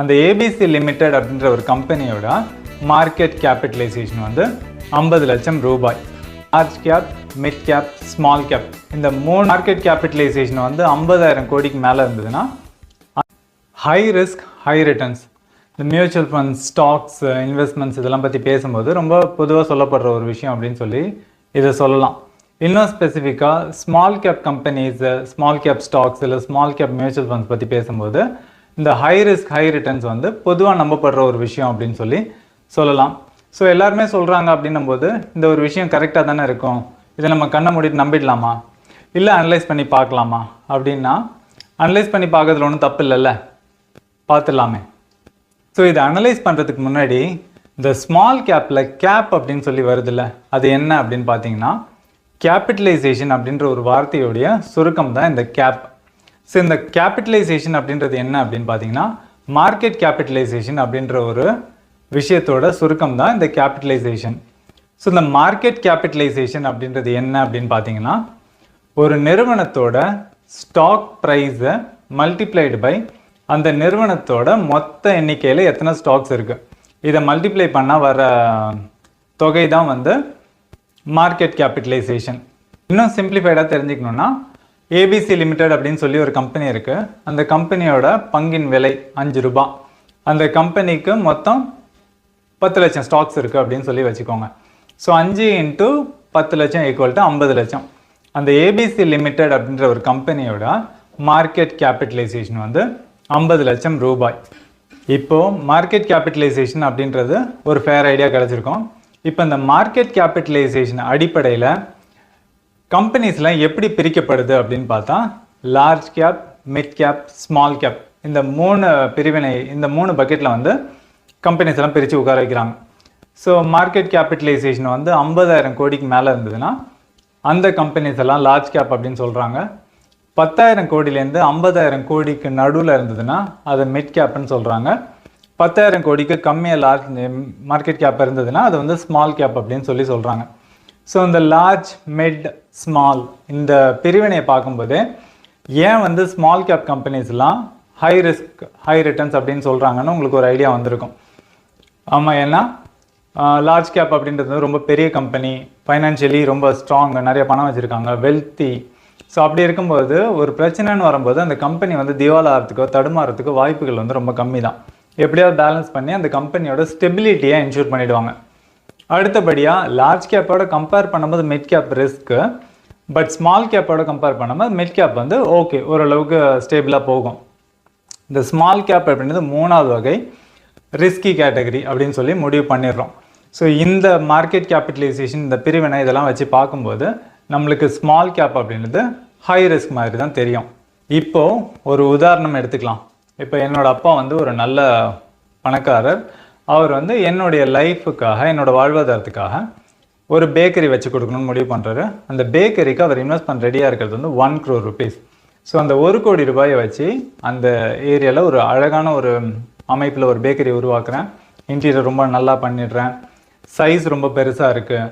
அந்த ABC limited அப்படின்ற ஒரு கம்பெனியோட மார்க்கெட் கேபிட்டலைசேஷன் வந்து ஐம்பது லட்சம் ரூபாய். Large cap mid cap small cap இந்த மூணு மார்க்கெட் கேபிட்டலைசேஷன் வந்து ஐம்பதாயிரம் கோடிக்கு மேலே இருந்ததுன்னா ஹை ரிஸ்க் ஹை ரிட்டர்ன்ஸ் இந்த மியூச்சுவல் ஃபண்ட்ஸ் ஸ்டாக்ஸ் இன்வெஸ்ட்மெண்ட்ஸ் இதெல்லாம் பற்றி பேசும்போது ரொம்ப பொதுவாக சொல்லப்படுற ஒரு விஷயம் அப்படின்னு சொல்லி இதை சொல்லலாம். இன்னும் ஸ்பெசிஃபிக்காக small cap companies small cap stocks இல்லை ஸ்மால் கேப் மியூச்சுவல் ஃபண்ட்ஸ் பற்றி பேசும்போது இந்த ஹை ரிஸ்க் ஹை ரிட்டர்ன்ஸ் வந்து பொதுவாக நம்பப்படுற ஒரு விஷயம் அப்படின்னு சொல்லி சொல்லலாம். ஸோ எல்லாருமே சொல்கிறாங்க அப்படின்னும் போது இந்த ஒரு விஷயம் கரெக்டாக தானே இருக்கும். இதை நம்ம கண்ணை மூடிட்டு நம்பிடலாமா? இல்லை அனலைஸ் பண்ணி பார்க்கலாமா? அப்படின்னா அனலைஸ் பண்ணி பார்க்கறதுல ஒன்றும் தப்பு இல்லைல்ல. பார்த்துடலாமே. ஸோ இதை அனலைஸ் பண்ணுறதுக்கு முன்னாடி இந்த ஸ்மால் கேப்பில் கேப் அப்படின்னு சொல்லி வருதுல்ல அது என்ன அப்படின்னு பார்த்தீங்கன்னா கேபிட்டலைசேஷன் அப்படின்ற ஒரு வார்த்தையுடைய சுருக்கம் தான் இந்த கேப் ஸோ இந்த கேபிட்டலைசேஷன் அப்படின்றது என்ன அப்படின்னு பார்த்தீங்கன்னா மார்க்கெட் கேபிட்டலைசேஷன் அப்படின்ற ஒரு விஷயத்தோட சுருக்கம் தான் இந்த கேபிட்டலைசேஷன் ஸோ இந்த மார்க்கெட் கேபிட்டலைசேஷன் அப்படின்றது என்ன அப்படின்னு பார்த்தீங்கன்னா ஒரு நிறுவனத்தோட ஸ்டாக் ப்ரைஸை மல்டிப்ளைடு பை அந்த நிறுவனத்தோட மொத்த எண்ணிக்கையில் எத்தனை ஸ்டாக்ஸ் இருக்குது இதை மல்டிப்ளை பண்ணால் வர தொகை தான் வந்து மார்க்கெட் கேபிட்டலைசேஷன் இன்னும் சிம்பிளிஃபைடாக தெரிஞ்சுக்கணுன்னா ஏபிசி லிமிடெட் அப்படின்னு சொல்லி ஒரு கம்பெனி இருக்குது அந்த கம்பெனியோட பங்கின் விலை அஞ்சு ரூபாய் அந்த கம்பெனிக்கு மொத்தம் பத்து லட்சம் ஸ்டாக்ஸ் இருக்குது அப்படின்னு சொல்லி வச்சுக்கோங்க. ஸோ அஞ்சு இன்ட்டு பத்து லட்சம் ஈக்குவல் டு ஐம்பது லட்சம். அந்த ஏபிசி லிமிடெட் அப்படின்ற ஒரு கம்பெனியோட மார்க்கெட் கேபிட்டலைசேஷன் வந்து ஐம்பது லட்சம் ரூபாய். இப்போது மார்க்கெட் கேபிட்டலைசேஷன் அப்படின்றது ஒரு ஃபேர் ஐடியா கிடச்சிருக்கும். இப்போ இந்த மார்க்கெட் கேபிட்டலைசேஷன் அடிப்படையில் கம்பெனிஸ்லாம் எப்படி பிரிக்கப்படுது அப்படின்னு பார்த்தா large cap mid cap small cap இந்த மூணு பிரிவினை இந்த மூணு பக்கெட்டில் வந்து கம்பெனிஸ் எல்லாம் பிரித்து உட்கார வைக்கிறாங்க. ஸோ மார்க்கெட் கேபிட்டலைசேஷன் வந்து ஐம்பதாயிரம் கோடிக்கு மேலே இருந்ததுன்னா அந்த கம்பெனிஸ் எல்லாம் லார்ஜ் கேப் அப்படின்னு சொல்கிறாங்க பத்தாயிரம் கோடியிலேருந்து ஐம்பதாயிரம் கோடிக்கு நடுவில் இருந்ததுன்னா அதை மிட் கேப்னு சொல்கிறாங்க பத்தாயிரம் கோடிக்கு கம்மியாக லார்ஜ் மார்க்கெட் கேப் இருந்ததுன்னா அது வந்து ஸ்மால் கேப் அப்படின்னு சொல்லி சொல்கிறாங்க ஸோ இந்த லார்ஜ் மிட் ஸ்மால் இந்த பிரிவினையை பார்க்கும்போது ஏன் வந்து ஸ்மால் கேப் கம்பெனிஸ்லாம் ஹை ரிஸ்க் ஹை ரிட்டர்ன்ஸ் அப்படின்னு சொல்கிறாங்கன்னு உங்களுக்கு ஒரு ஐடியா வந்திருக்கும். ஆமாம் ஏன்னா லார்ஜ் கேப் அப்படின்றது வந்து ரொம்ப பெரிய கம்பெனி ஃபைனான்ஷியலி ரொம்ப ஸ்ட்ராங் நிறைய பணம் வச்சுருக்காங்க வெல்த்தி ஸோ அப்படி இருக்கும்போது ஒரு பிரச்சனைன்னு வரும்போது அந்த கம்பெனி வந்து திவாலாகிறதுக்கோ தடுமாறதுக்கோ வாய்ப்புகள் வந்து ரொம்ப கம்மி தான் எப்படியாவது பேலன்ஸ் பண்ணி அந்த கம்பெனியோட ஸ்டெபிலிட்டியை என்ஷூர் பண்ணிடுவாங்க. அடுத்தபடியாக லார்ஜ் கேப்போட கம்பேர் பண்ணும்போது mid cap risk but small கேப்போட கம்பேர் பண்ணும்போது மிட் கேப் வந்து ஓகே ஓரளவுக்கு ஸ்டேபிளாக போகும். இந்த ஸ்மால் கேப் அப்படின்றது மூணாவது வகை ரிஸ்கி கேட்டகரி அப்படின்னு சொல்லி முடிவு பண்ணிடுறோம். ஸோ இந்த மார்க்கெட் கேபிட்டலைசேஷன் இந்த பிரிவினை இதெல்லாம் வச்சு பார்க்கும்போது நம்மளுக்கு ஸ்மால் கேப் அப்படின்றது ஹை ரிஸ்க் மாதிரி தான் தெரியும். இப்போது ஒரு உதாரணம் எடுத்துக்கலாம். இப்போ என்னோடய அப்பா வந்து ஒரு நல்ல பணக்காரர். அவர் வந்து என்னுடைய லைஃபுக்காக என்னோட வாழ்வாதாரத்துக்காக ஒரு பேக்கரி வச்சு கொடுக்கணும்னு முடிவு பண்ணுறாரு அந்த பேக்கரிக்கு அவர் இன்வெஸ்ட் பண்ண ரெடியாக இருக்கிறது வந்து ஒன் க்ரோர் ருபீஸ் ஸோ அந்த ஒரு கோடி ரூபாயை வச்சு அந்த ஏரியாவில் ஒரு அழகான ஒரு அமைப்பில் ஒரு பேக்கரி உருவாக்குறேன். இன்டீரியர் ரொம்ப நல்லா பண்ணிடுறேன். சைஸ் ரொம்ப பெருசாக இருக்குது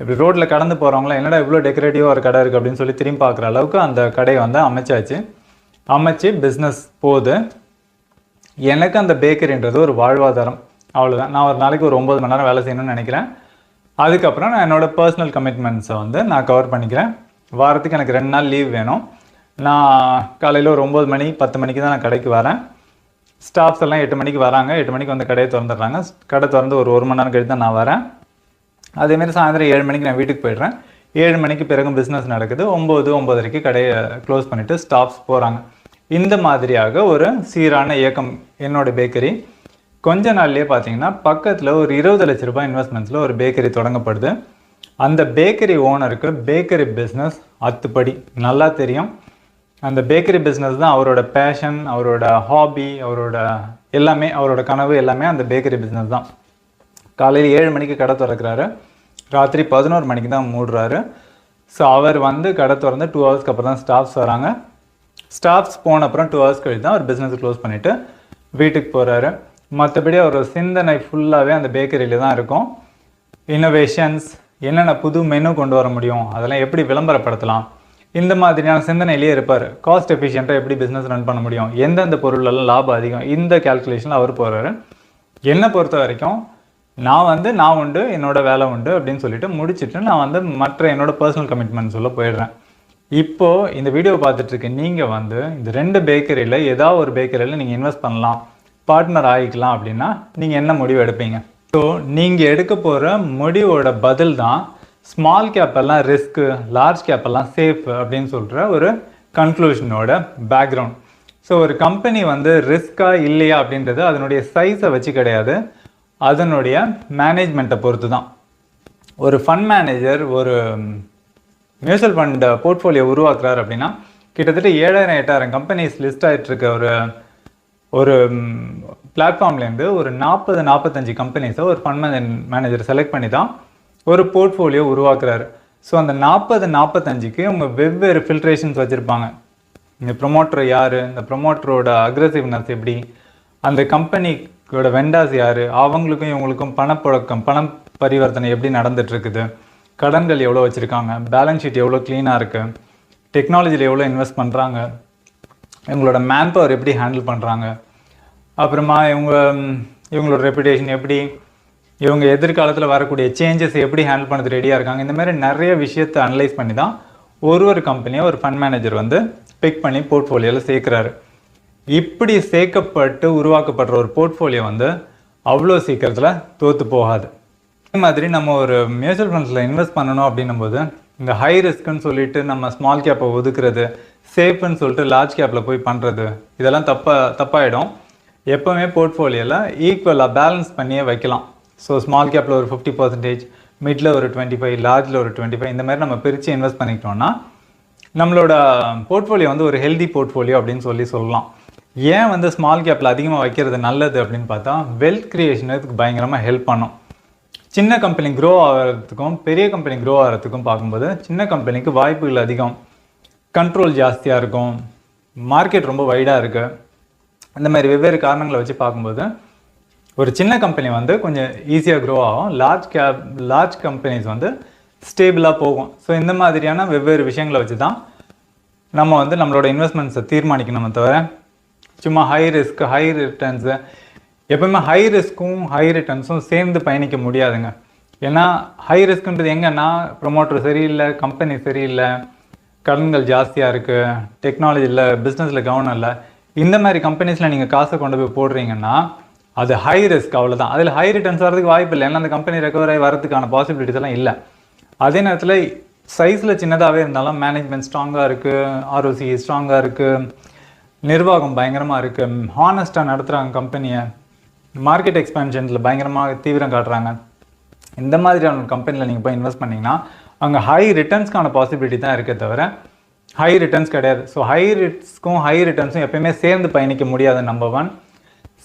இப்படி ரோட்டில் கடந்து போகிறவங்களாம் என்னடா இவ்வளோ டெக்கரேட்டிவாக ஒரு கடை இருக்குது அப்படின்னு சொல்லி திரும்பி பார்க்குற அளவுக்கு அந்த கடையை வந்து அமைச்சாச்சு. அமைச்சு பிஸ்னஸ் போகுது எனக்கு அந்த பேக்கரின்றது ஒரு வாழ்வாதாரம். அவ்வளோதான் நான் ஒரு நாளைக்கு ஒரு ஒம்பது மணி நேரம் வேலை செய்யணும்னு நினைக்கிறேன். அதுக்கப்புறம் நான் என்னோடய பர்சனல் கமிட்மெண்ட்ஸை வந்து நான் கவர் பண்ணிக்கிறேன். வாரத்துக்கு எனக்கு ரெண்டு நாள் லீவ் வேணும். நான் காலையில் ஒரு ஒம்பது மணி பத்து மணிக்கு தான் நான் கடைக்கு வரேன். ஸ்டாஃப்ஸ் எல்லாம் எட்டு மணிக்கு வராங்க. எட்டு மணிக்கு வந்து கடையை திறந்துடுறாங்க. கடை திறந்து ஒரு ஒரு மணி நேரம் கழித்து தான் நான் வரேன். அதேமாரி சாயந்தரம் ஏழு மணிக்கு நான் வீட்டுக்கு போயிடுறேன். ஏழு மணிக்கு பிறகு பிஸ்னஸ் நடக்குது. ஒம்பது ஒம்பதரைக்கு கடையை க்ளோஸ் பண்ணிவிட்டு ஸ்டாஃப்ஸ் போகிறாங்க இந்த மாதிரியாக ஒரு சீரான இயக்கம் என்னோட பேக்கரி கொஞ்ச நாள்லேயே பார்த்தீங்கன்னா பக்கத்தில் ஒரு இருபது லட்ச ரூபாய் இன்வெஸ்ட்மெண்ட்ஸில் ஒரு பேக்கரி தொடங்கப்படுது. அந்த பேக்கரி ஓனருக்கு பேக்கரி பிஸ்னஸ் அத்துப்படி நல்லா தெரியும். அந்த பேக்கரி பிஸ்னஸ் தான் அவரோட பேஷன் அவரோட ஹாபி அவரோட எல்லாமே அவரோட கனவு எல்லாமே அந்த பேக்கரி பிஸ்னஸ் தான். காலையில் ஏழு மணிக்கு கடை திறக்கிறாரு. ராத்திரி பதினோரு மணிக்கு தான் மூடுறாரு. ஸோ அவர் வந்து கடை திறந்து டூ ஹவர்ஸ்க்கு அப்புறம் தான் ஸ்டாஃப்ஸ் வராங்க. ஸ்டாஃப்ஸ் போன அப்புறம் டூ ஹவர்ஸ் கழிச்சு தான் அவர் பிஸ்னஸ் க்ளோஸ் பண்ணிவிட்டு வீட்டுக்கு போகிறாரு மற்றபடி அவர் சிந்தனை ஃபுல்லாகவே அந்த பேக்கரியில் தான் இருக்கும். இன்னோவேஷன்ஸ் என்னென்ன புது மெனு கொண்டு வர முடியும் அதெல்லாம் எப்படி விளம்பரப்படுத்தலாம் இந்த மாதிரியான சிந்தனையிலேயே இருப்பார். காஸ்ட் எஃபிஷியண்ட்டாக எப்படி பிஸ்னஸ் ரன் பண்ண முடியும் எந்தெந்த பொருளெல்லாம் லாபம் அதிகம் இந்த கேல்குலேஷனில் அவர் போகிறாரு என்னை பொறுத்த வரைக்கும் நான் வந்து நான் உண்டு என்னோட வேலை உண்டு அப்படின்னு சொல்லிட்டு முடிச்சுட்டு நான் வந்து மற்ற என்னோடய பர்சனல் கமிட்மெண்ட்ஸ் உள்ள போயிடுறேன். இப்போது இந்த வீடியோ பார்த்துட்ருக்கு நீங்கள் வந்து இந்த ரெண்டு பேக்கரியில் ஏதாவது ஒரு பேக்கரியில் நீங்கள் இன்வெஸ்ட் பண்ணலாம். பார்ட்னர் ஆகிக்கலாம் அப்படின்னா நீங்கள் என்ன முடிவு எடுப்பீங்க? ஸோ நீங்கள் எடுக்க போகிற முடிவோட பதில் தான் ஸ்மால் கேப்பெல்லாம் ரிஸ்க்கு லார்ஜ் கேப்பெல்லாம் சேஃப் அப்படின்னு சொல்கிற ஒரு கன்க்ளூஷனோட பேக்ரவுண்ட் ஸோ ஒரு கம்பெனி வந்து ரிஸ்க்கா இல்லையா அப்படின்றது அதனுடைய சைஸை வச்சு கிடையாது. அதனுடைய மேனேஜ்மெண்ட்டை பொறுத்து தான் ஒரு ஃபண்ட் மேனேஜர் ஒரு மியூச்சுவல் ஃபண்ட் போர்ட்ஃபோலியோ உருவாக்குறாரு அப்படின்னா கிட்டத்தட்ட ஏழாயிரம் எட்டாயிரம் கம்பெனிஸ் லிஸ்ட் ஆகிட்டு இருக்க ஒரு ஒரு பிளாட்ஃபார்ம்லேருந்து ஒரு நாற்பது நாற்பத்தஞ்சு கம்பெனிஸை ஒரு ஃபண்ட் மேனேஜர் செலக்ட் பண்ணி தான் ஒரு போர்ட்ஃபோலியோ உருவாக்குறாரு. ஸோ அந்த நாற்பது நாற்பத்தஞ்சுக்கு அவங்க வெவ்வேறு ஃபில்ட்ரேஷன்ஸ் வச்சுருப்பாங்க. இந்த ப்ரொமோட்டர் யார்? இந்த ப்ரொமோட்டரோட அக்ரெசிவ்னஸ் எப்படி? அந்த கம்பெனியோட வெண்டாஸ் யார்? அவங்களுக்கும் இவங்களுக்கும் பணப்புழக்கம் பணம் பரிவர்த்தனை எப்படி நடந்துகிட்ருக்குது கடன்கள் எவ்வளோ வச்சுருக்காங்க? பேலன்ஸ் ஷீட் எவ்வளோ க்ளீனாக இருக்குது டெக்னாலஜியில் எவ்வளோ இன்வெஸ்ட் பண்ணுறாங்க இவங்களோட மேன் பவர் எப்படி ஹேண்டில் பண்ணுறாங்க அப்புறமா இவங்க இவங்களோட ரெப்புடேஷன் எப்படி? இவங்க எதிர்காலத்தில் வரக்கூடிய சேஞ்சஸ் எப்படி ஹேண்டில் பண்ணுறது ரெடியாக இருக்காங்க? இந்த மாதிரி நிறைய விஷயத்தை அனலைஸ் பண்ணி தான் ஒரு ஒரு கம்பெனியை ஒரு ஃபண்ட் மேனேஜர் வந்து பிக் பண்ணி போர்ட்ஃபோலியோவில் சேர்க்குறாரு. இப்படி சேர்க்கப்பட்டு உருவாக்கப்படுற ஒரு போர்ட்ஃபோலியோ வந்து அவ்வளோ சீக்கிரத்தில் தோற்று போகாது. அதே மாதிரி நம்ம ஒரு மியூச்சுவல் ஃபண்ட்ஸில் இன்வெஸ்ட் பண்ணணும் அப்படின்னும் போது இந்த ஹை ரிஸ்க்குன்னு சொல்லிட்டு நம்ம ஸ்மால் கேப்பை ஒதுக்குறது சேஃப்னு சொல்லிட்டு லார்ஜ் கேப்பில் போய் பண்ணுறது இதெல்லாம் தப்பாக தப்பாயிடும். எப்போவுமே போர்ட்ஃபோலியோவில் ஈக்குவலாக பேலன்ஸ் பண்ணியே வைக்கலாம். ஸோ ஸ்மால் கேப்பில் ஒரு ஃபிஃப்டி பர்சன்டேஜ் மிடில் ஒரு டுவெண்ட்டி ஃபைவ் லார்ஜில் ஒரு டுவெண்ட்டி ஃபைவ் இந்த மாதிரி நம்ம பிரித்து இன்வெஸ்ட் பண்ணிக்கிட்டோம்னா நம்மளோட போர்ட்ஃபோலியோ வந்து ஒரு ஹெல்தி போர்ட்ஃபோலியோ அப்படின்னு சொல்லி சொல்லலாம். ஏன் வந்து ஸ்மால் கேப்பில் அதிகமாக வைக்கிறது நல்லது அப்படின்னு பார்த்தா வெல்த் கிரியேஷனுக்கு பயங்கரமாக ஹெல்ப் பண்ணும். சின்ன கம்பெனி க்ரோ ஆகிறதுக்கும் பெரிய கம்பெனி க்ரோ ஆகிறதுக்கும் பார்க்கும்போது சின்ன கம்பெனிக்கு வாய்ப்புகள் அதிகம். கண்ட்ரோல் ஜாஸ்தியாக இருக்கும். மார்க்கெட் ரொம்ப வைடாக இருக்குது இந்த மாதிரி வெவ்வேறு காரணங்களை வச்சு பார்க்கும்போது ஒரு சின்ன கம்பெனி வந்து கொஞ்சம் ஈஸியாக க்ரோ ஆகும். லார்ஜ் கேப் லார்ஜ் கம்பெனிஸ் வந்து ஸ்டேபிளாக போகும். ஸோ இந்த மாதிரியான வெவ்வேறு விஷயங்களை வச்சு தான் நம்ம வந்து நம்மளோட இன்வெஸ்ட்மெண்ட்ஸை தீர்மானிக்கணுமே தவிர சும்மா ஹை ரிஸ்க் ஹை ரிட்டர்ன்ஸு எப்பவுமே ஹை ரிஸ்க்கும் ஹை ரிட்டர்ன்ஸும் சேர்ந்து பயணிக்க முடியாதுங்க. ஏன்னா ஹை ரிஸ்க்குன்றது எங்கன்னா ப்ரொமோட்டர் சரியில்லை கம்பெனி சரியில்லை கடன்கள் ஜாஸ்தியாக இருக்குது டெக்னாலஜியில் பிஸ்னஸில் கவனம் இல்லை. இந்த மாதிரி கம்பெனிஸில் நீங்கள் காசை கொண்டு போய் போடுறீங்கன்னா அது ஹை ரிஸ்க் அவ்வளோதான் அதில் ஹை ரிட்டர்ன்ஸ் வரதுக்கு வாய்ப்பு இல்லை. ஏன்னா அந்த கம்பெனி ரெக்கவர் ஆகி வரதுக்கான பாசிபிலிட்டிஸ் எல்லாம் இல்லை. அதே நேரத்தில் சைஸில் சின்னதாகவே இருந்தாலும் மேனேஜ்மெண்ட் ஸ்ட்ராங்காக இருக்குது ஆர்ஓசி ஸ்ட்ராங்காக இருக்குது நிர்வாகம் பயங்கரமாக இருக்குது ஹானஸ்ட்டாக நடத்துகிறாங்க கம்பெனியை மார்க்கெட் எக்ஸ்பென்ஷன்ஸில் பயங்கரமாக தீவிரம் காட்டுறாங்க. இந்த மாதிரியான ஒரு கம்பெனியில் நீங்கள் போய் இன்வெஸ்ட் பண்ணிங்கன்னா அங்கே ஹை ரிட்டர்ன்ஸ்க்கான பாசிபிலிட்டி தான் இருக்கே தவிர ஹை ரிட்டர்ன்ஸ் கிடையாது. ஸோ ஹை ரிட்ஸ்க்கும் ஹை ரிட்டர்ன்ஸும் எப்பயுமே சேர்ந்து பயணிக்க முடியாது நம்பர் ஒன்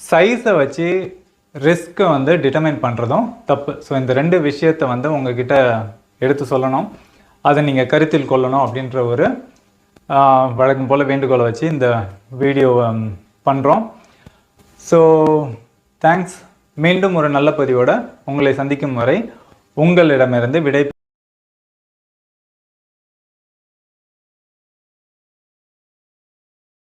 சைஸை வச்சு ரிஸ்க்கை வந்து டிட்டர்மைன் பண்ணுறதும் தப்பு. ஸோ இந்த ரெண்டு விஷயத்தை வந்து உங்ககிட்ட எடுத்து சொல்லணும். அதை நீங்கள் கருத்தில் கொள்ளணும் அப்படின்ற ஒரு வழக்கம் போல் வேண்டுகோளை வச்சு இந்த வீடியோ பண்ணுறோம் ஸோ தேங்க்ஸ் மீண்டும் ஒரு நல்ல பதிவோடு உங்களை சந்திக்கும் வரை உங்களிடமிருந்து விடை